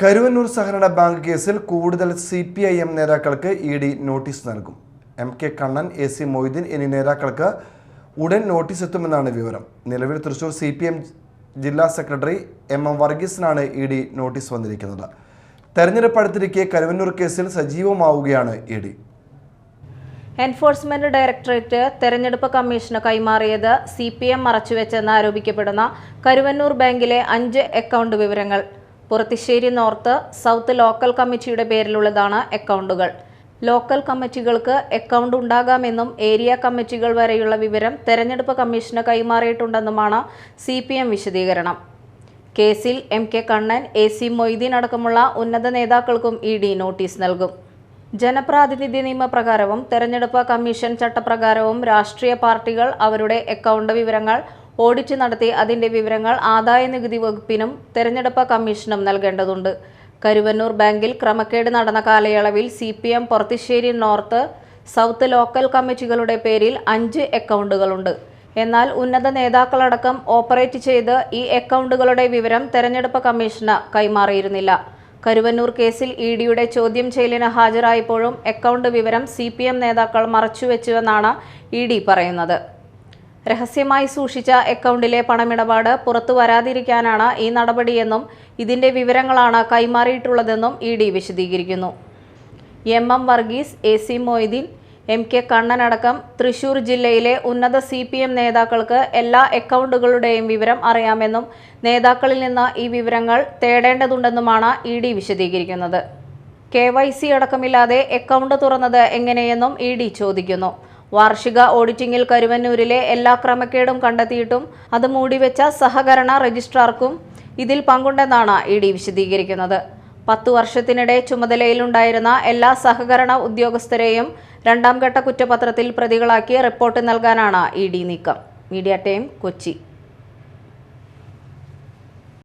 കരുവന്നൂർ സഹകരണ ബാങ്ക് കേസിൽ കൂടുതൽ സി പി ഐ എം നേതാക്കൾക്ക് ഇ ഡി നോട്ടീസ് നൽകും. M K Kannan A C Moideen എന്നീ നേതാക്കൾക്ക് ഉടൻ നോട്ടീസ് എത്തുമെന്നാണ് വിവരം. നിലവിൽ തൃശൂർ സി പി എം ജില്ലാ സെക്രട്ടറി എം എം വർഗീസിനാണ് ഇ ഡി നോട്ടീസ് വന്നിരിക്കുന്നത്. തെരഞ്ഞെടുപ്പ് അടുത്തിരിക്കെ കരുവന്നൂർ കേസിൽ സജീവമാവുകയാണ് ഇ ഡി. എൻഫോഴ്സ്മെന്റ് ഡയറക്ടറേറ്റ് തെരഞ്ഞെടുപ്പ് കമ്മീഷന് കൈമാറിയത് സി പി എം മറച്ചുവെച്ചെന്ന് ആരോപിക്കപ്പെടുന്ന കരുവന്നൂർ ബാങ്കിലെ അഞ്ച് അക്കൗണ്ട് വിവരങ്ങൾ. പുറത്തിശ്ശേരി നോർത്ത് സൗത്ത് ലോക്കൽ കമ്മിറ്റിയുടെ പേരിലുള്ളതാണ് അക്കൗണ്ടുകൾ. ലോക്കൽ കമ്മിറ്റികൾക്ക് അക്കൗണ്ട് ഉണ്ടാകാമെന്നും ഏരിയ കമ്മിറ്റികൾ വരെയുള്ള വിവരം തെരഞ്ഞെടുപ്പ് കമ്മീഷന് കൈമാറിയിട്ടുണ്ടെന്നുമാണ് സി പി എം വിശദീകരണം. കേസിൽ M K Kannan A C Moideen അടക്കമുള്ള ഉന്നത നേതാക്കൾക്കും ഇ ഡി നോട്ടീസ് നൽകും. ജനപ്രാതിനിധ്യ നിയമപ്രകാരവും തെരഞ്ഞെടുപ്പ് കമ്മീഷൻ ചട്ടപ്രകാരവും രാഷ്ട്രീയ പാർട്ടികൾ അവരുടെ അക്കൗണ്ട് വിവരങ്ങൾ ഓഡിറ്റ് നടത്തി അതിന്റെ വിവരങ്ങൾ ആദായ നികുതി വകുപ്പിനും തെരഞ്ഞെടുപ്പ് കമ്മീഷനും നൽകേണ്ടതുണ്ട്. കരുവന്നൂർ ബാങ്കിൽ ക്രമക്കേട് നടന്ന കാലയളവിൽ C P M Porathissery north south local കമ്മിറ്റികളുടെ പേരിൽ അഞ്ച് അക്കൗണ്ടുകളുണ്ട്. എന്നാൽ ഉന്നത നേതാക്കളടക്കം ഓപ്പറേറ്റ് ചെയ്ത് ഈ അക്കൗണ്ടുകളുടെ വിവരം തെരഞ്ഞെടുപ്പ് കമ്മീഷന് കൈമാറിയിരുന്നില്ല. കരുവന്നൂർ കേസിൽ ഇ ഡിയുടെ ചോദ്യം ചെയ്യലിന് ഹാജരായപ്പോഴും അക്കൗണ്ട് വിവരം സി പി എം നേതാക്കൾ മറച്ചുവെച്ചുവെന്നാണ് ഇ ഡി പറയുന്നത്. രഹസ്യമായി സൂക്ഷിച്ച അക്കൗണ്ടിലെ പണമിടപാട് പുറത്തു വരാതിരിക്കാനാണ് ഈ നടപടിയെന്നും ഇതിന്റെ വിവരങ്ങളാണ് കൈമാറിയിട്ടുള്ളതെന്നും ഇ ഡി വിശദീകരിക്കുന്നു. M M Varghese A C Moideen M K കണ്ണനടക്കം Thrissur ജില്ലയിലെ ഉന്നത സി പി എം നേതാക്കൾക്ക് എല്ലാ അക്കൗണ്ടുകളുടെയും വിവരം അറിയാമെന്നും നേതാക്കളിൽ നിന്ന് ഈ വിവരങ്ങൾ തേടേണ്ടതുണ്ടെന്നുമാണ് ഇ ഡി വിശദീകരിക്കുന്നത്. കെ വൈ സി അടക്കമില്ലാതെ അക്കൗണ്ട് തുറന്നത് എങ്ങനെയെന്നും ഇ ഡി ചോദിക്കുന്നു. വാർഷിക ഓഡിറ്റിംഗിൽ കരുവന്നൂരിലെ എല്ലാ ക്രമക്കേടും കണ്ടെത്തിയിട്ടും അത് മൂടിവെച്ച സഹകരണ രജിസ്ട്രാർക്കും ഇതിൽ പങ്കുണ്ടെന്നാണ് ഇ ഡി വിശദീകരിക്കുന്നത്. പത്തു വർഷത്തിനിടെ ചുമതലയിലുണ്ടായിരുന്ന എല്ലാ സഹകരണ ഉദ്യോഗസ്ഥരെയും രണ്ടാം ഘട്ട കുറ്റപത്രത്തിൽ പ്രതികളാക്കി റിപ്പോർട്ട് നൽകാനാണ് ഇ ഡി നീക്കം. Media time Kochi.